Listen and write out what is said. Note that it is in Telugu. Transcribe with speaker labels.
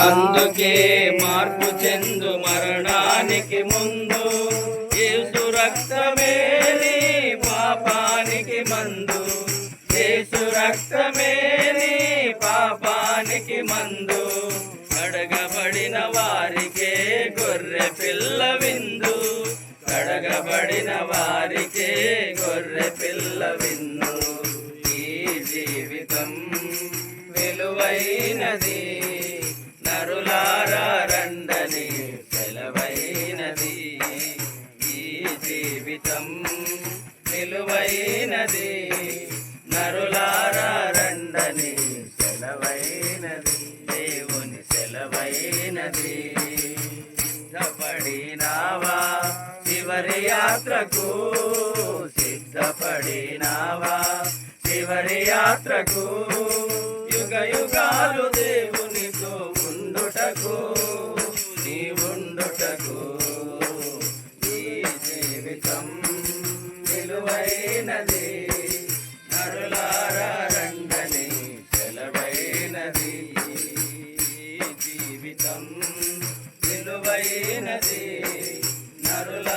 Speaker 1: అందుకే మార్పు చెందు మరణానికి ముందు యేసు రక్తమే నీ పాపానికి మందు. యేసు రక్తమే నీ పాపానికి మందు. కడగబడిన వారికే గొర్రె పిల్ల విందు. కడగబడిన వారికే గొర్రె పిల్ల విందు. ఈ జీవితం విలువైనది. నరులారా రండని సెలవైనది ఈ జీవితం నిలువైనది. నరులారా రండని సెలవైనది దేవుని సెలవైనది. సిద్ధపడినావా చివరి యాత్రకు? సిద్ధపడినావా చివరి యాత్రకు? యుగ యుగాలు దే కొలువైనది నరులారంగని సెలవైనది జీవితం విలువైనది నరుల